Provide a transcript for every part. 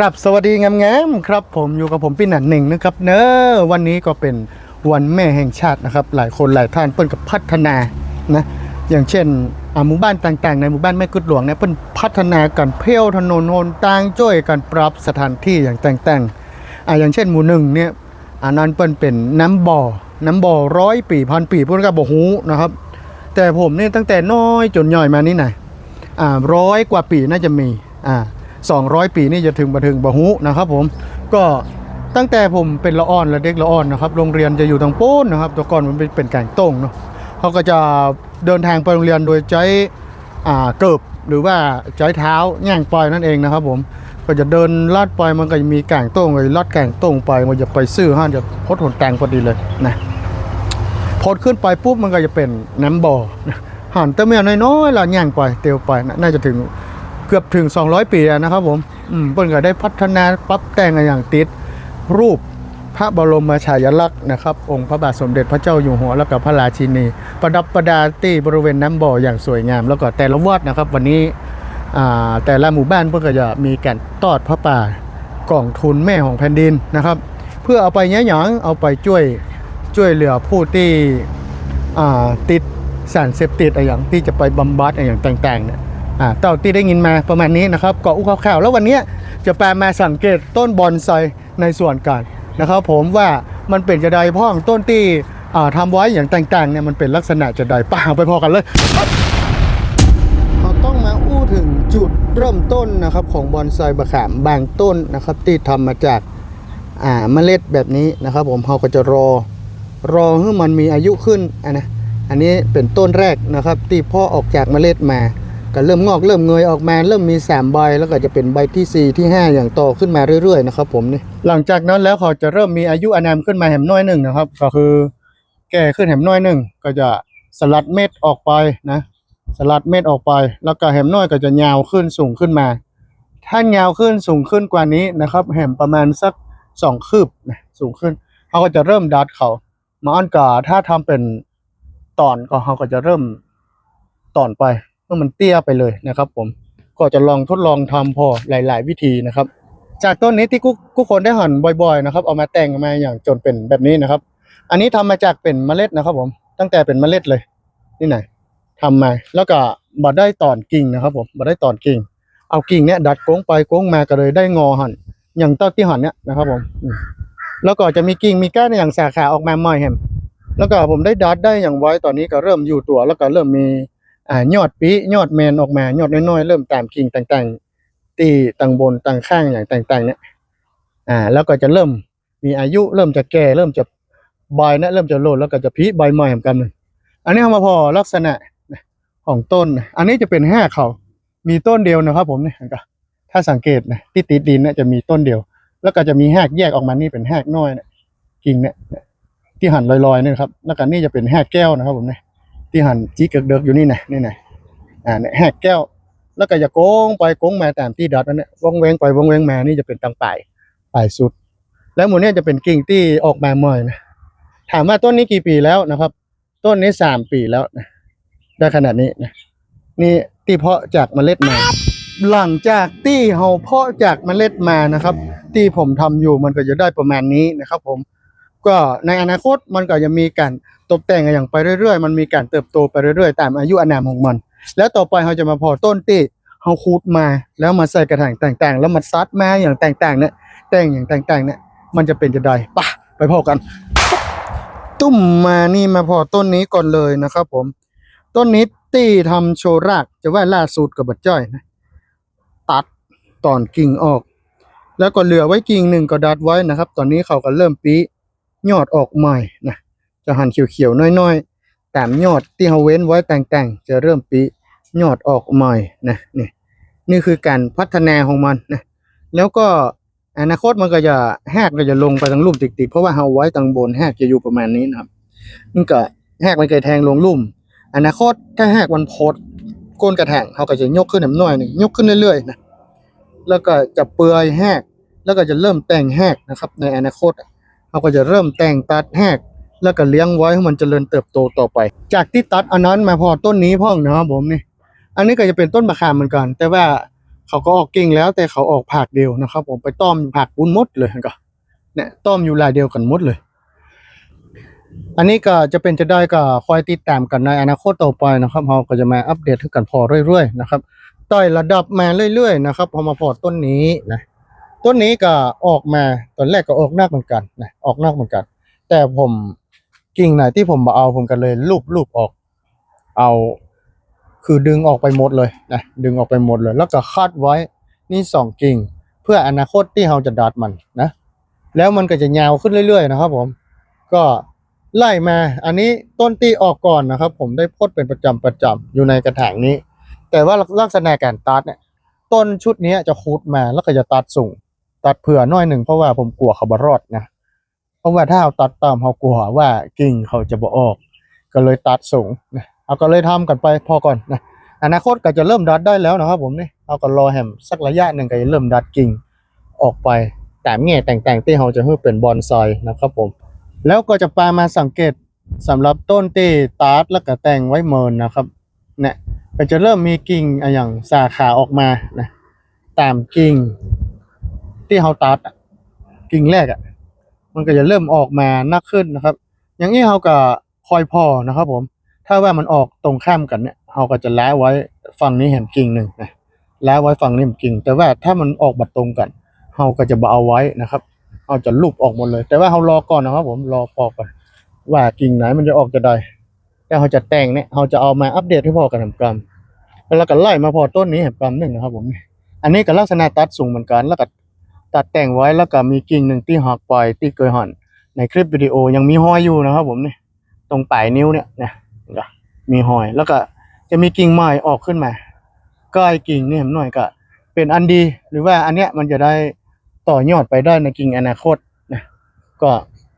ครับสวัสดีงามๆครับ ผมอยู่กับผมพี่หนันหนึ่งนะครับ เนอะวันนี้ก็เป็นวันแม่แห่งชาตินะครับ หลายคนหลายท่านเพิ่นกับพัฒนานะอย่างเช่นหมู่บ้านต่างๆ ในหมู่บ้านแม่กุดหลวงเนี่ยเพิ่นพัฒนากันเพี้ยวถนนหนทางช่วยกันปรับสถานที่อย่างแต่งๆอ่าอย่างเช่นหมู่หนึ่งเนี่ยอันนั้นเปิ้นเป็นน้ำบ่อน้ำบ่อร้อยปีพันปีเพิ่นก็บ่ฮู้นะครับ แต่ผมเนี่ยตั้งแต่น้อยจนใหญ่มานี่นะอ่าร้อยกว่าปีน่าจะมีอ่า สองร้อยปีนี่จะถึงมาถึงบะฮุนะครับผมก็ตั้งแต่ผมเป็นละอ่อนและเด็กละอ่อนนะครับโรงเรียนจะอยู่ทางโป้นนะครับแต่ก่อนมันเป็นเป็นแก่งต้งเนาะเขาก็จะเดินทางไปโรงเรียนโดยใช้อ่าเกิบหรือว่าใช้เท้าแย่งปล่อยนั่นเองนะครับผมก็จะเดินลาดไปมันก็จะมีแก่งต้งเลยลาดแก่งต้งไปมันจะไปซื้อห้านจะพดหนแตงพอดีเลยนะพอขึ้นไปปุ๊บมันก็จะเป็นน้ำบ่อหันเตเมียน้อยๆละย่างไปเตียวไปนะน่าจะถึง เกือบถึง 200 ปีแล้วนะครับผมอืมเพิ่นก็ได้พัฒนาปรับแต่งกันอย่างติดรูปพระบรมฉายาลักษณ์นะครับ องค์พระบาทสมเด็จพระเจ้าอยู่หัวแล้วก็พระราชินี ประดับประดาที่บริเวณน้ำบ่ออย่างสวยงาม แล้วก็แต่ละวัดนะครับ วันนี้อ่าแต่ละหมู่บ้านเพิ่นก็จะมีการตอดพระป่ากล่องทุนแม่ของแผ่นดินนะครับ เพื่อเอาไปเนี้ยหยังเอาไปช่วยช่วยเหลือผู้ที่อ่าติดสารเสพติดอะไรอย่างที่จะไปบำบัดอะไรอย่างต่างๆเนี่ย อ่าเต่าที่ได้ยินมาประมาณนี้นะครับเกาะอุ้ข่าวๆแล้ววันนี้จะแปลมาสังเกตต้นบอนไซในส่วนกันนะครับผมว่ามันเป็นจะใดพ่องต้นที่อ่าทำไว้อย่างต่างๆเนี่ยมันเป็นลักษณะจะใดป่าไปพอกันเลยเราต้องมาอู้ถึงจุดเริ่มต้นนะครับของบอนไซบะขามบางต้นนะครับที่ทำมาจากอ่าเมล็ดแบบนี้นะครับ ผมเราก็จะรอรอให้มันมีอายุขึ้นอันนะอันนี้เป็นต้นแรกนะครับที่พ่อออกจากเมล็ดมา ก็เริ่มงอกเริ่มเงยออกมาเริ่มมีสามใบแล้วก็จะเป็นใบที่สี่ที่ห้าอย่างโตขึ้นมาเรื่อยๆนะครับผมนี่หลังจากนั้นแล้วเขาจะเริ่มมีอายุอานามขึ้นมาแหมน้อยหนึ่งนะครับ ก็คือแก่ขึ้นแหมน้อยหนึ่งก็จะสลัดเม็ดออกไปนะสลัดเม็ดออกไป แล้วก็แหมน้อยก็จะยาวขึ้นสูงขึ้นมา ถ้ายาวขึ้นสูงขึ้นกว่านี้นะครับแหมประมาณสักสองคืบนะสูงขึ้นเขาก็จะเริ่มดัดเขามาอันกาถ้าทำเป็นตอนก็เขาก็จะเริ่มตอนไป เมื่อมันเตี้ยไปเลยนะครับผมก็จะลองทดลองทำพอหลาย ๆ วิธีนะครับ จากต้นนี้ที่กุกคนได้หั่นบ่อยๆนะครับเอามาแต่งมาอย่างจนเป็นแบบนี้นะครับ อันนี้ทำมาจากเป็นเมล็ดนะครับ ผมตั้งแต่เป็นเมล็ดเลยนี่ไหนทำมาแล้วก็บ่ได้ตอนกิ่งนะครับ ผมบ่ได้ตอนกิ่ง เอากิ่งเนี้ยดัดโค้งไปโค้งมาก็เลยได้งอหั่นอย่างเต้าที่หันเนี่ยนะครับผมอืมแล้วก็จะมีกิ่งมีก้านอย่างสาขาออกมาใหม่แฮมแล้วก็ผมได้ดัดได้อย่างไว้ตอนนี้ก็เริ่มอยู่ตัวแล้วก็เริ่มมี อ่ายอดปียอดแมนออกมายอดน้อยๆเริ่มตามกิ่งต่างๆตีต่างบนต่างข้างอย่างต่าง ๆ เนี่ยอ่า แล้วก็จะเริ่มมีอายุเริ่มจะแก่เริ่มจะใบนะเริ่มจะโลดแล้วก็จะพีใบใหม่เหมือนกันอันนี้เอามาพอลักษณะของต้น อันนี้จะเป็นแห่เขามีต้นเดียวนะครับ ผมเนี่ยก็ถ้าสังเกตนะที่ติดดินนี่ยจะมีต้นเดียว แล้วก็จะมีแหกแยกออกมานี่เป็นแหกน้อยนี่ยกิ่งเนี่ยที่หั่นลอยๆนี่ครับ แล้วก็นี่จะเป็นแหกแก้วนะครับ ผมเนี่ย ที่หั่นจีเกิกเดิกอยู่นี่นะนี่นะอ่าเนี่ยแหกแก้ว แล้วก็จะโค้งไปโค้งมาตามที่ดัดนั่นเนี่ยวงเวงไปวงเวงมานี่จะเป็นตังป่ายป่ายสุด แล้วหมูเนี่ยจะเป็นกิ่งที่ออกมาใหม่นะถามว่าต้นนี้กี่ปีแล้วนะครับ ต้นนี้สามปีแล้วนะได้ขนาดนี้นะนี่ที่เพาะจากเมล็ดมาหลังจากที่เฮาเพาะจากเมล็ดมานะครับ ที่ผมทำอยู่มันก็จะได้ประมาณนี้นะครับ ผม ก็ในอนาคตมันก็จะมีการ ตกแต่งอย่างไปเรื่อยๆ มันมีการเติบโตไปเรื่อยๆ ตามอายุอานามของมัน แล้วต่อไปเราจะมาพอต้นที่เฮาคูดมา แล้วมาใส่กระถางต่างๆ แล้วมาซัดมาอย่างต่างๆเนี่ยแต่งอย่างต่างๆเนี่ยมันจะเป็นจะได้ปะไปพอกัน ตุ้มมานี่มาพอต้นนี้ก่อนเลยนะครับผม ต้นนี้ตี้ทำโชรากจะว่าล่าสุดกับบัดจ้อยนะตัดตอนกิ่งออก แล้วก็เหลือไว้กิ่งหนึ่งก็ดัดไว้นะครับ ตอนนี้เขาก็เริ่มปียอดออกใหม่นะ จะหันเขียวๆน้อยๆแตามยอดที่เขาเว้นไว้แต่งๆ จะเริ่มปียอดออกใหม่นะนี่นี่คือการพัฒนาของมันนะแล้วก็อนาคตมันก็จะแหกก็จะลงไปทางลุ่มติดๆเพราะว่าเขาไว้ทางบนแหกจะอยู่ประมาณนี้นะครับมันก็แหกมันเคยแทงลงลุ่ม อนาคตถ้าแหกมันพดก้นกระแทงเขาก็จะยกขึ้นหน่อยหนึ่งยกขึ้นเรื่อยๆนะแล้วก็จะเปื่อยแหกแล้วก็จะเริ่มแต่งแหกนะครับ ในอนาคตเขาก็จะเริ่มแต่งตัดแหก แล้วก็เลี้ยงไว้ให้มันเจริญเติบโตต่อไป จากที่ตัดอันนั้นมาพอต้นนี้พ่องนะครับผมนี่ อันนี้ก็จะเป็นต้นมะขามเหมือนกัน แต่ว่าเขาก็ออกกิ่งแล้วแต่เขาออกผากเดียวนะครับ ผมไปต้อมผากบุญหมดเลยก็เนี่ยต้อมอยู่ลายเดียวกันมดเลย อันนี้ก็จะเป็นจะได้ก็คอยติดตามกันในอนาคตต่อไปนะครับเราก็จะมาอัปเดตกันพอเรื่อยๆนะครับต่อยระดับมาเรื่อยๆนะครับพอมาพอต้นนี้นะต้นนี้ก็ออกมาตอนแรกก็ออกนักเหมือนกันนะออกนักเหมือนกัน แต่ผม กิ่งไหนที่ผมมาเอาผมก็เลยลูบลูบออก เอา คือดึงออกไปหมดเลยนะดึงออกไปหมดเลย แล้วก็คาดไว้นี่สองกิ่ง เพื่ออนาคตที่เราจะดัดมันนะแล้วมันก็จะยาวขึ้นเรื่อย ๆ นะครับ ผม ก็ไล่มา อันนี้ต้นตีออกก่อนนะครับ ผมได้พดเป็นประจำประจำอยู่ในกระถางนี้ แต่ว่าลักษณะการตัดเนี่ย ต้นชุดนี้จะคูดมาแล้วก็จะตัดสูง ตัดเผื่อหน้อยหนึ่งเพราะว่าผมกลัวเขาบรอดนะ ราะว่าถ้าเอาตัดตามเขากลัวว่ากิ่งเขาจะบ่ออก ก็เลยตัดสูงนะเอาก็เลยทำกันไปพอก่อนนะอนาคตก็จะเริ่มดัดได้แล้วนะครับผมนี่เอาก็รอแฮมสักระยะหนึ่งก็จะเริ่มดัดกิ่งออกไปแต่แง่แต่งๆที่เขาจะให้เป็นบอนไซนะครับผม แล้วก็จะปามาสังเกตสำหรับต้นที่ตัดแล้วก็แต่งไว้เมินนะครับเนี่ยก็จะเริ่มมีกิ่งอย่างสาขาออกมานะตามกิ่งที่เขาตัดกิ่งแรกอะ มันก็จะเริ่มออกมานักขึ้นนะครับ อย่างนี้เขาก็คอยพอนะครับผม ถ้าว่ามันออกตรงข้ามกันเนี่ยเขาก็จะล้าไว้ฝั่งนี้แหมกิ่งหนึ่งนะล้าไว้ฝั่งนี้แหมกิ่ง แต่ว่าถ้ามันออกบัดตรงกันเขาก็จะบ่เอาไว้นะครับเขาจะลูบออกหมดเลย แต่ว่าเขารอก่อนนะครับ ผมรอพอก่อนว่ากิ่งไหนมันจะออกจะได้แล้วเขาจะแต่งเนี่ยเขาจะเอามาอัปเดตให้พอกันทำกรรมแล้วก็ไล่มาพอต้นนี้แหมกรรมหนึ่งนะครับ ผม อันนี้ก็ลักษณะตัดสูงเหมือนกันแล้วก็ ตัดแต่งไว้แล้วก็มีกิ่งหนึ่งที่หักไปที่เคยหั่นในคลิปวิดีโอยังมีห้อยอยู่นะครับผมเนี่ยตรงปลายนิ้วเนี่ยนะมีห้อยแล้วก็จะมีกิ่งใหม่ออกขึ้นมาก็ไอ้กิ่งนี่เห็นหน่อยก็ เป็นอันดี หรือว่าอันเนี้ยมันจะได้ต่อยอดไปได้ในกิ่งอนาคตนะก็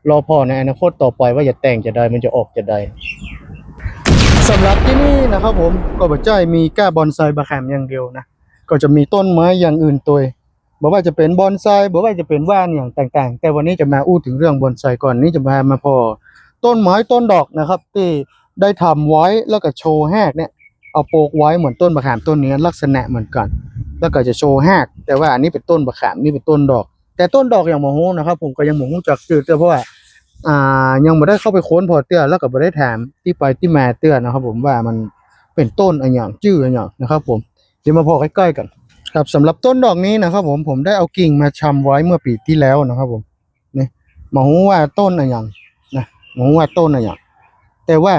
รอพอในอนาคตต่อไปว่าจะแต่งจะได้มันจะออกจะได้สำหรับที่นี่นะครับผมก็บ่ใจมีก้าบอนไซบะแคมอย่างเดียวนะก็จะมีต้นไม้อย่างอื่นตัว บอกว่าจะเป็นบอนไซบอกว่าจะเป็นว่านอย่างต่างๆ แต่วันนี้จะมาอู้ถึงเรื่องบอนไซก่อนนี้จะมามาพอ ต้นไม้ต้นดอกนะครับที่ได้ทำไว้แล้วก็โชว์แหกเนี่ยเอาโปกไว้เหมือนต้นมะขามต้นนี้ลักษณะเหมือนกัน แล้วก็จะโชว์แหกแต่ว่าอันนี้เป็นต้นมะขามนี่เป็นต้นดอก แต่ต้นดอกอย่างหมอฮู้นะครับ ผมก็ยังหมอฮูจักชื่อเตื้อเพราะว่าอ่ายังไม่ได้เข้าไปค้นพอเตื้อแล้วก็ไม่ได้ถามที่ไปที่มาเตื้อนะครับ ผมว่ามันเป็นต้นอะไรอย่างชื่ออะไรอย่างนะครับ ผมเดี๋ยวมาพอใกล้ๆกัน ครับสำหรับต้นดอกนี้นะครับ ผมผมได้เอากิ่งมาชำไว้เมื่อปีที่แล้วนะครับ ผมนี่มาหูว่าต้นอะไรอย่างนะมาหูว่าต้นอะไรอย่างแต่ว่า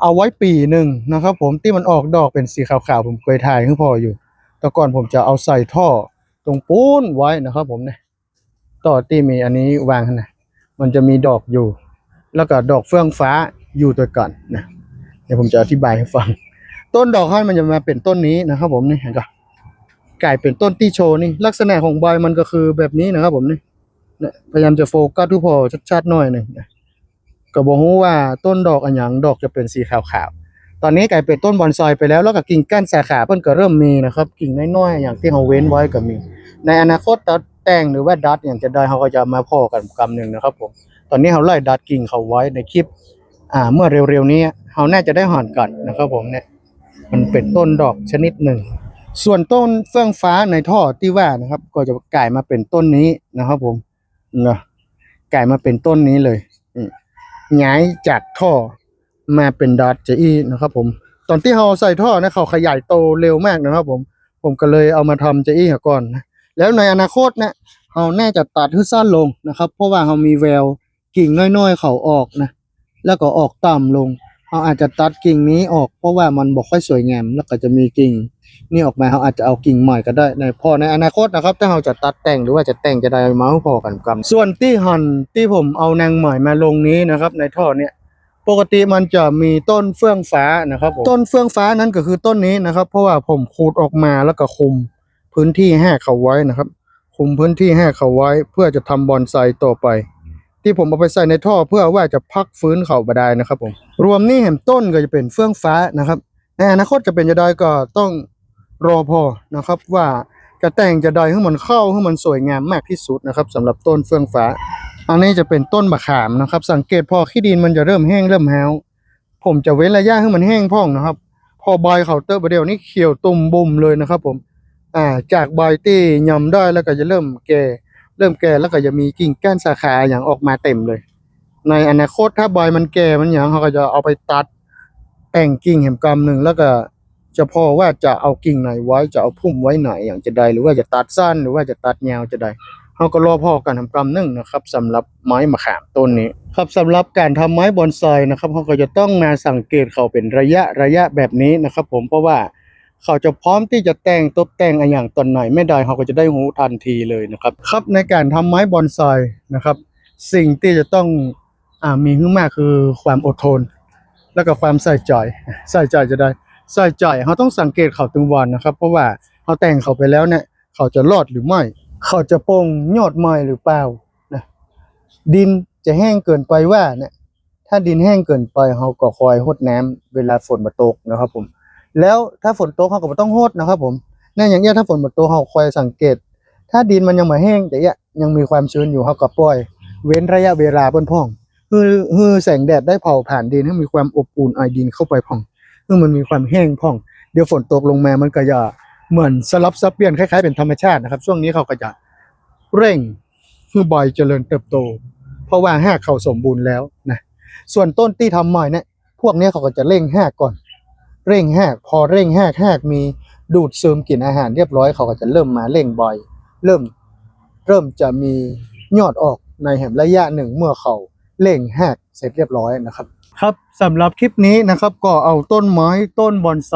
เอาไว้ปีหนึ่งนะครับ ผมที่มันออกดอกเป็นสีขาวๆผมเคยถ่ายให้นพออยู่ แต่ก่อนผมจะเอาใส่ท่อตรงปูนไว้นะครับ ผมเนี่ยต่อที่มีอันนี้วางนะมันจะมีดอกอยู่ แล้วก็ดอกเฟื่องฟ้าอยู่ตัวก่อนนะเดี๋ยวผมจะอธิบายให้ฟัง ต้นดอกให้มันจะมาเป็นต้นนี้นะครับผมนี่เห็นปะ กลายเป็นต้นที่โชว์นี่ลักษณะของใบมันก็คือแบบนี้นะครับ ผมนี่พยายามจะโฟกัสทุกพอชัดๆหน่อยหนึ่งก็บอกว่าต้นดอกอันหยังดอกจะเป็นสีขาวๆ ตอนนี้กลายเป็นต้นบอนไซไปแล้ว แล้วก็กิ่งก้านสาขาเพิ่นก็เริ่มมีนะครับ กิ่งน้อยๆอย่างที่เราเว้นไว้ก็มี ในอนาคตตัดแต่งหรือว่าดัดอย่างจะได้เขาก็จะมาพ่อกันกำหนึ่งนะครับ ผม ตอนนี้เขาไล่ดัดกิ่งเขาไว้ในคลิป อ่า เมื่อเร็วๆนี้เขาน่าจะได้ห่อนกันนะครับ ผมเนี่ย มันเป็นต้นดอกชนิดหนึ่ง ส่วนต้นเฟื่องฟ้าในท่อที่ว่านะครับ ก็จะกลายมาเป็นต้นนี้นะครับผมนะกลายมาเป็นต้นนี้เลยย้ายจากท่อมาเป็นดอทจีนะครับ ผม ตอนที่เราใส่ท่อนะเขาขยายโตเร็วมากนะครับ ผม ผมก็เลยเอามาทำจีก่อนนะแล้วในอนาคตเนี่ยเราแน่จะตัดให้สั้นลงนะครับ เพราะว่าเรามีแววกิ่งน้อยๆ เขาออกนะแล้วก็ออกต่ำลงเราอาจจะตัดกิ่งนี้ออกเพราะว่ามันบอกค่อยสวยงามแล้วก็จะมีกิ่ง นี่ออกมาเราอาจจะเอากิ่งใหม่ก็ได้ในพอในอนาคตนะครับ ถ้าเราจะตัดแต่งหรือว่าจะแต่งจะได้มาพอกันกันส่วนที่หั่นที่ผมเอานางใหม่มาลงนี้นะครับ ในท่อเนี่ยปกติมันจะมีต้นเฟื่องฟ้านะครับผมต้นเฟื่องฟ้านั้นก็คือต้นนี้นะครับ เพราะว่าผมขูดออกมาแล้วก็คุมพื้นที่ให้เขาไว้นะครับคุมพื้นที่ให้เขาไว้เพื่อจะทำบอนไซต่อไป ที่ผมเอาไปใส่ในท่อเพื่อว่าจะพักฟื้นเขาบาได้นะครับผมรวมนี่เห็นต้นก็จะเป็นเฟื่องฟ้านะครับในอนาคตจะเป็นจะได้ก็ต้อง รอพอนะครับว่าจะแต่งจะได้ให้มันเข้าให้มันสวยงามมากที่สุดนะครับสำหรับต้นเฟื่องฟ้า อันนี้จะเป็นต้นมะขามนะครับ สังเกตพอขี้ดินมันจะเริ่มแห้งเริ่มแห้วผมจะเว้นระยะให้มันแห้งพ่องนะครับ พอใบเขาเตอร์ประเดี๋ยวนี้เขียวตุ่มบุ่มเลยนะครับ ผมอ่าจากใบที่ยำได้แล้วก็จะเริ่มแก่เริ่มแก่แล้วก็จะมีกิ่งก้านสาขาอย่างออกมาเต็มเลย ในอนาคตถ้าใบมันแก่มันอย่างเขาก็จะเอาไปตัดแต่งกิ่งแหมกำหนึ่งแล้วก็ จะพอว่าจะเอากิ่งไหนไว้จะเอาพุ่มไว้ไหนอย่างจะใดหรือว่าจะตัดสั้นหรือว่าจะตัดยาวจะใดเขาก็รอพ่อการทำกำหนึ่งนะครับสำหรับไม้มะขามต้นนี้ครับสำหรับการทำไม้บอนไซนะครับเขาก็จะต้องมาสังเกตเขาเป็นระยะระยะแบบนี้นะครับ ผมเพราะว่าเขาจะพร้อมที่จะแต่งตกแต่งอะไรอย่างตอนไหนไม่ได้เขาก็จะได้รู้ทันทีเลยนะครับ ครับในการทำไม้บอนไซนะครับ สิ่งที่จะต้องอมีขึ้นมากคือความอดทน แล้วก็ความใส่ใจใส่ใจจะได้ ใส่ใจเขาต้องสังเกตเขาตึงวันนะครับ เพราะว่าเขาแต่งเขาไปแล้วเนี่ย เขาจะรอดหรือไม่ เขาจะโป่งยอดไม้หรือเปล่านะดินจะแห้งเกินไปว่าเนี่ย ถ้าดินแห้งเกินไปเขาก็คอยหดน้ำเวลาฝนมาตกนะครับผมแล้วถ้าฝนตกเขาก็บ่ต้องหดนะครับผมนั่นอย่างเงี้ยถ้าฝนมาตกเขาคอยสังเกต ถ้าดินมันยังไม่แห้งแต่เงี้ยยังมีความชื้นอยู่เขาก็ปล่อย เว้นระยะเวลาเพิ่นพ่องคือคือแสงแดดได้เผาผ่านดินให้มีความอบอุ่นไอดินเข้าไปพ่อง คือมันมีความแห้งพ่อง เดี๋ยวฝนตกลงมามันก็จะเหมือนสลับซับเปลี่ยนคล้ายๆเป็นธรรมชาตินะครับ ช่วงนี้เขาก็จะเร่งให้ใบเจริญเติบโต เพราะว่าหากเขาสมบูรณ์แล้วนะส่วนต้นที่ทำใหม่เนี่ยพวกนี้เขาก็จะเร่งหากก่อน เร่งแหกพอเร่งแหกแหกมีดูดซึมกลิ่นอาหารเรียบร้อยเขาก็จะเริ่มมาเร่งบอยเริ่มเริ่มจะมียอดออกในแหมระยะหนึ่งเมื่อเขาเร่งแหกเสร็จเรียบร้อยนะครับ ครับสำหรับคลิปนี้นะครับ ก็เอาต้นไม้ต้นบอนไซ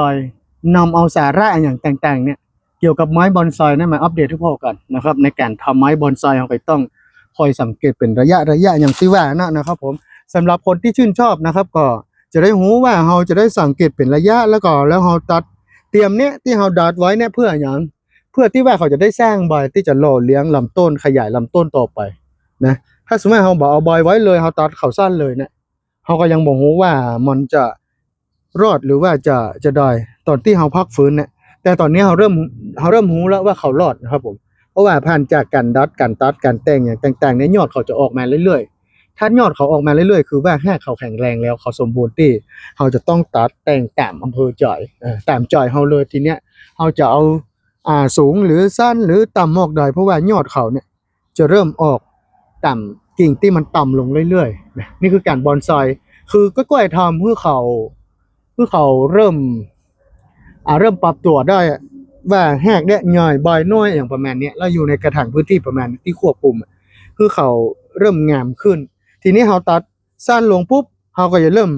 นำเอาสาระอย่างต่างๆ เนี่ยเกี่ยวกับไม้บอนไซนั่นมาอัปเดตให้พ่อกันนะครับ ในการทำไม้บอนไซเราก็ต้องคอยสังเกตเป็นระยะระยะอย่างที่ว่านะนะครับ ผมสำหรับคนที่ชื่นชอบนะครับ ก็จะได้รู้ว่าเราจะได้สังเกตเป็นระยะแล้วก็แล้วเราตัดเตรียมเนี้ยที่เราดัดไว้เนี่ยเพื่ออย่างเพื่อที่ว่าเขาจะได้สร้างใบที่จะหล่อเลี้ยงลำต้นขยายลำต้นต่อไปนะถ้าสมมติเราบอกเอาใบไว้เลยเราตัดเขาสั้นเลยเนี่ย เราก็ยังบอกรู้ว่ามันจะรอดหรือว่าจะจะได้ตอนที่เราพักฟื้นเนี่ยแต่ตอนนี้เราเริ่มเราเริ่มรู้แล้วว่าเขารอดนะครับผมเพราะว่าผ่านจากการดัดการตัดการแต่งอย่างต่างๆเนี่ยยอดเขาจะออกมาเรื่อยๆ ถ้ายอดเขาออกมาเรื่อยๆ คือว่าแค่เขาแข็งแรงแล้วเขาสมบูรณ์ที่เขาจะต้องตัดแต่งตามอำเภอจ่อยตามจ่อยเขาเลยทีเนี้ยเขาจะเอาอ่าสูงหรือสั้นหรือต่ำออกใดเพราะว่ายอดเขาเนี่ยจะเริ่มออกต่ำ กิ่งที่มันต่ำลงเรื่อยๆนี่คือการบอนไซคือก็กล้วยทำเพื่อเขาเพื่อเขาเริ่มอ่าเริ่มปรับตัวได้ว่าแหกเนี่ยย่อยบอยน้อยอย่างประมาณนี้ยแล้วอยู่ในกระถางพื้นที่ประมาณที่ควบคุมคือเขาเริ่มงามขึ้น ทีนี้เขาตัดสั้นลงปุ๊บเขาก็จะเริ่ม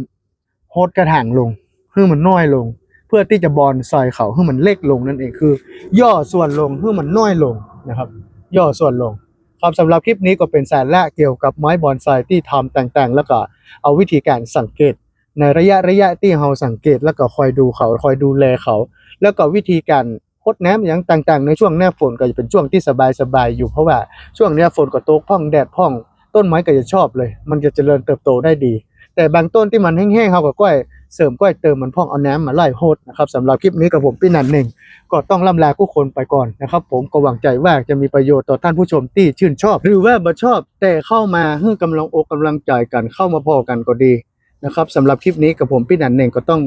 โฮดกระถางลงให้มันน้อยลง เพื่อที่จะบอนไซเขาให้มันเล็กลงนั่นเองคือ ย่อส่วนลงให้มันน้อยลงนะครับ ย่อส่วนลง ครับสำหรับคลิปนี้ก็เป็นสาระเกี่ยวกับไม้บอนไซที่ทำแต่งๆ แล้วก็เอาวิธีการสังเกต ในระยะระยะที่เราสังเกตแล้วก็คอยดูเขาคอยดูแลเขา แล้วก็วิธีการพดน้ำอย่างต่างๆ ในช่วงหน้าฝนก็จะเป็นช่วงที่สบายๆอยู่เพราะว่าช่วงนี้ฝนก็ตกพ่องแดดพ่อง ต้นไม้ก็จะชอบเลย มันจะเจริญเติบโตได้ดี แต่บางต้นที่มันแห้งๆเขาก็ก้อยเสริมก้อยเติมมันพ่องเอาน้ำมาไล่โหดนะครับสำหรับคลิปนี้กับผมพี่นันหนึ่งก็ต้องล่ำลาผู้คนไปก่อนนะครับ ผมก็หวังใจว่าจะมีประโยชน์ต่อท่านผู้ชมที่ชื่นชอบ หรือว่าบ่ชอบ แต่เข้ามาให้กำลังอกกำลังใจกันเข้ามาพอกันก็ดีนะครับสำหรับคลิปนี้กับผมพี่นันเองก็ต้อง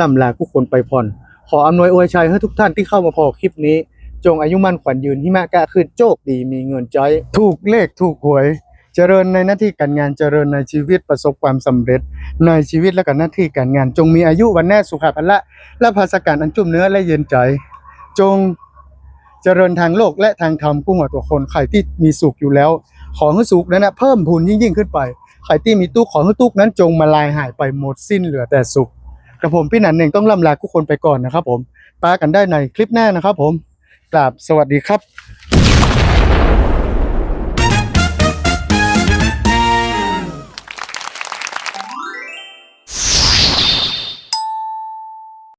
ล่ำลาผู้คนไปพรขออำนวยอวยชัยให้ทุกท่านที่เข้ามาพอคลิปนี้ จงอายุมั่นขวัญยืนหิมะกะขึ้นโชคดีมีเงินใจ ถูกเลขถูกหวย เจริญในหน้าที่การงานเจริญในชีวิตประสบความสำเร็จ ในชีวิตและก็หน้าที่การงาน จงมีอายุวันแน่สุขภาละและภาสการอันจุ่มเนื้อและเย็นใจ จงเจริญทางโลกและทางธรรมกู้หัวตัวคนใครที่มีสุขอยู่แล้ว ขอให้สุขนั้นนะเพิ่มพูนยิ่งยิ่งขึ้นไปใครที่มีตู้ขอให้ตู้นั้นจงมาลายหายไปหมดสิ้นเหลือแต่สุขกระผมพี่หนันเองต้องล่ำลาทุกคนไปก่อนนะครับผมปากันได้ในคลิปหน้านะครับผมกราบสวัสดีครับ